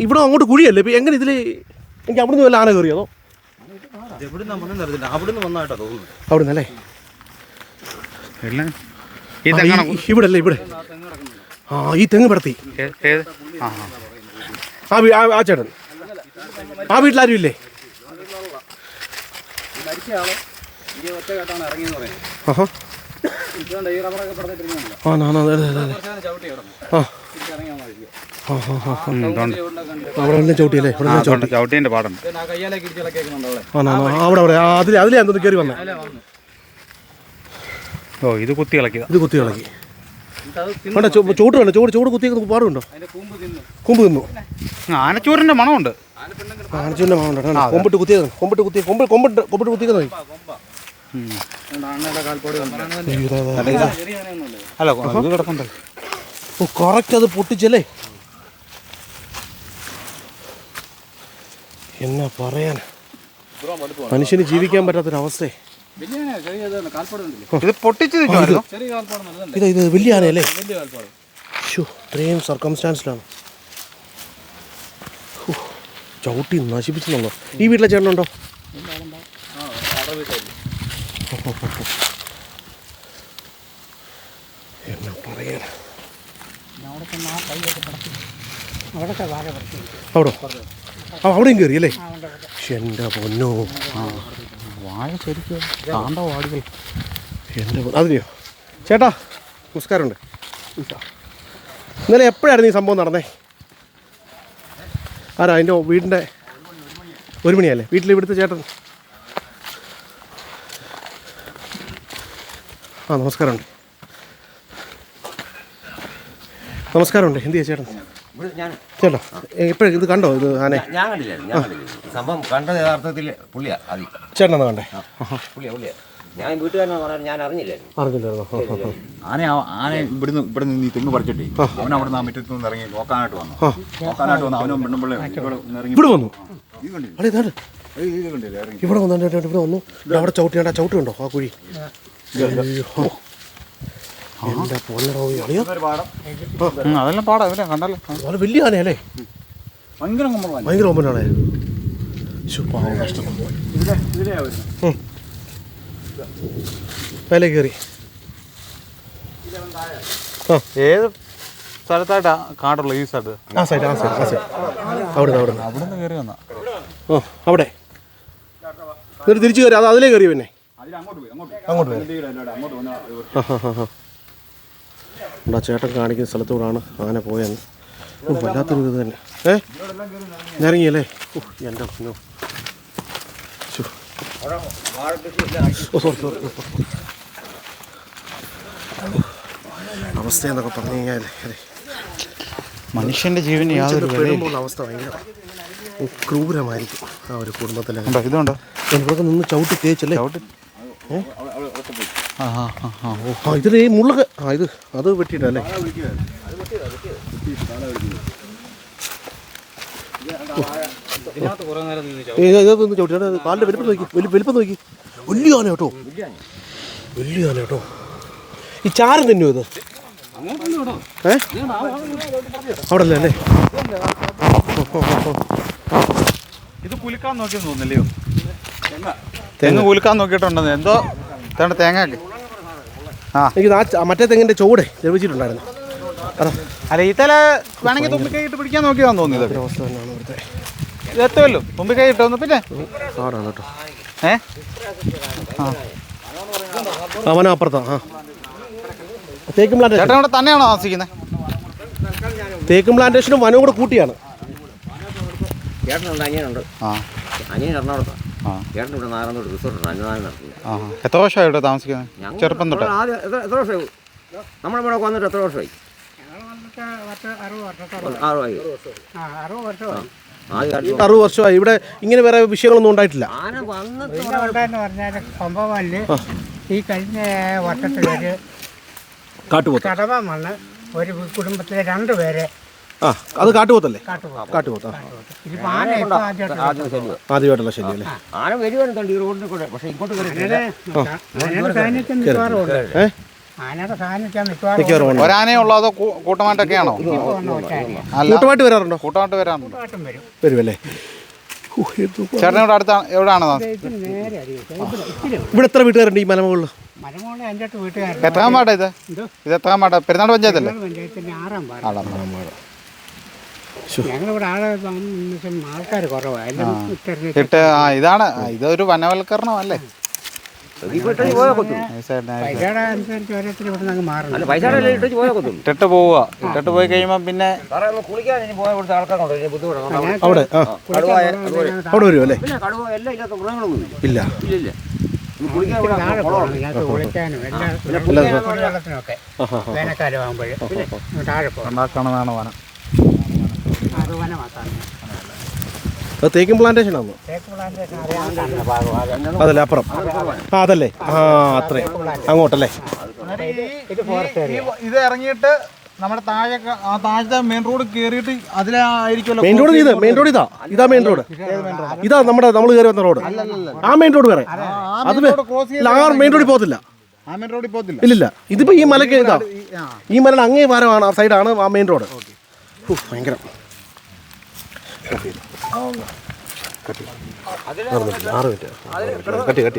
ഇവിടെ അങ്ങോട്ട് കുഴിയല്ലേ? ഇപ്പൊ എങ്ങനെ ഇതിൽ എനിക്ക് അവിടുന്ന് വല്ല ആന കയറിയോ അതോ? എവിടുന്ന് വന്നെന്ന് അറിയത്തില്ല. അവിടുന്ന് അല്ലേ? ഇവിടെ അല്ലേ ഇവിടെ. ആ ഈ തെങ്ങ് പടത്തി. ഏത്? ആ ആ. ആ വീ- ആ- ആ ചേട്ടൻ. ആ വീട്ടിലാരും ഇല്ലേ? ആ ആ. അവിടെ ചവിട്ടിയല്ലേ ഇവിടെ ആ, എല്ലാം ചവിട്ടി പാടുണ്ട്. അവിടെ. അവിടെ അതിൽ അതിലേ എന്തോന്ന് കയറി വന്നേ. അല്ലേ വന്നു. ഓ ഇത് കുത്തി ഇളക്കി ഇത് കുത്തി ഇളക്കി തിന്നു വേണ്ട ചോട് ചോട് കുത്തി പാടുണ്ടോ? അതിന്റെ കൂമ്പ് തിന്നു. കൊമ്പ് തിന്നു. ആനച്ചൂരിന്റെ മണമുണ്ട്. ആനച്ചൂരിന്റെ മണമുണ്ട്. കൊമ്പിട്ട് കുത്തിയത് കൊമ്പിട്ട് കുത്തി കൊമ്പ് കൊമ്പിട്ട് കൊമ്പിട്ട് ഇതാ. അല്ല ഇത് കിടപ്പുണ്ട്. ഓ കറക്റ്റ് അത് പൊട്ടിച്ചല്ലേ? എന്നാ പറയാൻ മനുഷ്യന് ജീവിക്കാൻ പറ്റാത്തൊരവസ്ഥയെ. ഇത് പൊട്ടിച്ച് ഇത് ഇത് വലിയ ആനയല്ലേ? ഷോ ഇത്രയും സർക്കംസ്റ്റാൻസിലാണ് ചവിട്ടി നശിപ്പിച്ചെന്നുള്ളോ? ഈ വീട്ടിലെ ചേട്ടനുണ്ടോ ആ അവിടെ വീട്ടിലായിരിക്കും എന്നാ പറയാൻ അവിടെ? ആ അവിടെയും കയറി അല്ലേ? എന്റെ പൊന്നോ. വാഴ ശരിക്കും താണ്ട വാടികൾ. എന്റെ അതിനെയോ? ചേട്ടാ നമസ്കാരമുണ്ട്. ഇന്നലെ എപ്പോഴായിരുന്നു ഈ സംഭവം നടന്നേ? ആരാ അതിന്റെ വീടിന്റെ ഒരു മണിയല്ലേ? വീട്ടിൽ ഇവിടുത്തെ ചേട്ടൻ. ആ നമസ്കാരമുണ്ട്. നമസ്കാരമുണ്ട്. എന്ത് ചെയ്യാ ചേട്ടൻ? ഇവിടെ ഞാൻ ചേട്ടാ എപ്പോഴും ഇത് കണ്ടോ? ഇത് ആനെ? ഞാൻ കണ്ടില്ല സംഭവം കണ്ടത് യഥാർത്ഥത്തിൽ പുള്ളിയാ അതി കണ്ടേ പുള്ളിയാ പുള്ളിയാ. ഞാൻ ഞാൻ അറിഞ്ഞില്ലായിരുന്നു. അറിഞ്ഞില്ലായിരുന്നോ. ആ, ആ, ആ. ആന ആ- ആന ഇവിടുന്ന് ഇവിടെ നിന്ന് തെങ്ങ് പറിച്ചിട്ടേ. അവൻ അവിടെ നിന്ന് ആ നിന്ന് ഇറങ്ങി നോക്കാനായിട്ട് വന്നു. നോക്കാനായിട്ട് വന്നു അവനും പെണ്ണും പിള്ളേ ഇവിടെ ഇറങ്ങി ഇവിടെ വന്നു? ഇവിടെ വന്നു ഇവിടെ വന്നു. അവിടെ ചവിട്ടി ആ ചവിട്ടി ഉണ്ടോ ആ കുഴി അയ്യോ. എന്റെ പൊന്നടോ അളിയോ ഒരു പാടം അതെല്ലാം പാടാ ഇവരെ കണ്ടല്ലോ വളരെ വലിയ ആനയല്ലേ? ഭയങ്കര ഭയങ്കര ഉം. മേലെ കയറി. ഏത് സ്ഥലത്തായിട്ടാ കാടുള്ള ഈ സ്ഥലത്ത്? ആ സൈഡ് ആ സൈഡ് ആ സൈഡ് അവിടെ അവിടെ അവിടെ നിന്ന് കയറി വന്നാ. ഓ അവിടെ. തിരിച്ചു കയറി അത് അതിലേ കയറി പിന്നെ. അതിലങ്ങോട്ട് പോയി അങ്ങോട്ട് അങ്ങോട്ട് പോയി. എന്താ ചേട്ടൻ കാണിക്കുന്ന സ്ഥലത്തൂടാണ് ആന പോയെന്ന്. വല്ലാത്തൊരു ഇത് തന്നെ. ഏ? ഇറങ്ങിയല്ലേ ഓ എന്റെ ശ്ശോ. ഓ സോറി സോറി അവസ്ഥ എന്നൊക്കെ പറഞ്ഞു കഴിഞ്ഞാൽ മനുഷ്യന്റെ മനുഷ്യന്റെ ജീവന് യാതൊരു അവസ്ഥ ഭയങ്കര ക്രൂരമായിരിക്കും ആ ഒരു കുടുംബത്തിലെ. ഇതുണ്ടോ? ഇവിടെ നിന്ന് ചവിട്ടി തേച്ചല്ലേ? ചവിട്ടി. ആ ആ ഇതിൽ ഈ മുള്ളൊക്കെ. ആ ഇത് അത് വെട്ടിയിട്ടല്ലേ ഇതൊന്ന് കാലിന്റെ വലിപ്പം നോക്കി വലി വലിപ്പം നോക്കി. വലിയ ആന കേട്ടോ. വലിയ ആന കേട്ടോ. ഈ ചാരം തന്നെയോ ഇത്? ഏ? അവിടെ അല്ലേ. ഇത് കുലുക്കാൻ നോക്കിയെന്ന് തോന്നില്ലയോ തെങ്ങ്. കുലുക്കാൻ നോക്കിയിട്ടുണ്ടെന്ന്. എന്തോ തേണ്ട തേങ്ങയൊക്കെ ആ. എനിക്ക് ആ മറ്റേ തെങ്ങിന്റെ ചുവടെ ജപിച്ചിട്ടുണ്ടായിരുന്നു അതാ. അല്ല ഈ തല വേണമെങ്കിൽ തുമ്പിക്കൈ ഇട്ട് പിടിക്കാൻ നോക്കിയാന്ന് തോന്നിയത് അവസ്ഥ തന്നെയാണ് ഇവിടുത്തെ. ഇത് എത്തുമല്ലോ? തുമ്പിക്കൈ ഇട്ടൊന്ന് പിന്നെ? കേട്ടോ. ഏ? അവന അപ്പുറത്താ ആ. തേക്കും പ്ലാന്റേഷൻ ഇവിടെ തന്നെയാണോ താമസിക്കുന്നത്? തേക്കും പ്ലാന്റേഷനും വനവും കൂടെ കൂട്ടിയാണ്. ചേട്ടനുണ്ട് അങ്ങനെയുണ്ട് ആ. അനിയൻ എറണാകുളത്താണ് ആ. ചേട്ടൻ ഇവിടെ നാരായണത്തോട് റിസോർട്ടുണ്ട് അന്നദാനം നടത്തുന്നത് ആ എത്ര വർഷമായി ഇവിടെ താമസിക്കുന്നത് ചെറുപ്പം തൊട്ട്. ആദ്യം എത്ര എത്ര വർഷമായി? നമ്മുടെ ഇവിടെ വന്നിട്ട് എത്ര വർഷമായി? ആറുമായി അറുപത് വർഷമായി. ഇവിടെ ഇങ്ങനെ വേറെ വിഷയങ്ങളൊന്നും ഉണ്ടായിട്ടില്ല. ആന വന്നിട്ട് പിന്നെ ഉണ്ടായെന്ന് പറഞ്ഞാൽ സംഭവമല്ല ഈ കഴിഞ്ഞ വർഷത്തിലൊരു കാട്ടുപോത്ത്. കടവ വന്ന് ഒരു കുടുംബത്തിലെ രണ്ടുപേരെ ആ അത് കാട്ടുപോത്തല്ലേ? കാട്ടുപോത്ത്. ആദ്യമായിട്ടുള്ള ശല്യം അല്ലേ? ആന വരുവാനുണ്ട് ഈ റോഡിൽ കൂടെ പക്ഷേ ഇങ്ങോട്ട് കയറി അതിന്റെ സൈന്യത്തിൽ മിക്കവാറും ഉണ്ട്. ഏ? ആനയുടെ സാന്നിധ്യം മിക്കവാറും മിക്കവാറും ഒരാനേ ഉള്ളോ അതോ കൂട്ടമായിട്ടൊക്കെയാണോ. കൂട്ടമായിട്ട് വരാറുണ്ടോ? കൂട്ടമായിട്ട് വരാറുണ്ടോ. വരും. വരുമല്ലേ ചേട്ടൻ ഇവിടെ അടുത്ത എവിടെയാണോ ഇവിടെ എത്ര വീട്ടുകാരുണ്ട് ഈ മലമുകളിൽ എത്രാം പാടാ ഇത്? ഇത് എത്രാം പാടാ പെരുന്നാട് പഞ്ചായത്തല്ലേ? ആറാം പാടം ഞങ്ങളിവിടെ ആളെ താമസം ആൾക്കാർ കുറവാണ് ഇട്ട് ആ ഇതാണ്. ഇതൊരു വനവൽക്കരണം അല്ലേ? ഇട്ടിട്ട് പോവുക. ഇട്ടിട്ട് പോയി കഴിയുമ്പോ പിന്നെ അവിടെ അവിടെ വരുമോ അല്ലേ പിന്നെ കടുവ എല്ലാം ഇല്ലാത്ത മൃഗങ്ങളൊന്നും ഇല്ല. ഇല്ല. താഴെ പോകണം ഇതിനകത്ത് വനം അത് തേക്കും പ്ലാന്റേഷൻ ആണോ അതല്ലേ അപ്പുറം. ആ അതല്ലേ. ആ അത്രയും. അങ്ങോട്ടല്ലേ? ഇത് ഇറങ്ങിയിട്ട് നമ്മുടെ താഴെ ആ താഴത്തെ മെയിൻ റോഡ് കയറിയിട്ട് അതിലായിരിക്കുമല്ലോ മെയിൻ റോഡ് ഇത് മെയിൻ റോഡ് ഇതാ. ഇതാ മെയിൻ റോഡ് ഇതാ നമ്മുടെ നമ്മൾ കയറി വന്ന റോഡ് ആ മെയിൻ റോഡ് വേറെ. അത്. ആ മെയിൻ റോഡിൽ പോകത്തില്ല. ആ മെയിൻ റോഡിൽ പോകത്തില്ല. ഇല്ലില്ല. ഇതിപ്പോ ഈ മലക്ക് ഇതാ. ഈ മലയുടെ അങ്ങേ ഭാരമാണ് ആ സൈഡാണ് ആ മെയിൻ റോഡ് ഹൂ, ഭയങ്കരം ആറ് മിനിറ്റ് ആറ് മിനിറ്റ് കട്ടി കട്ടി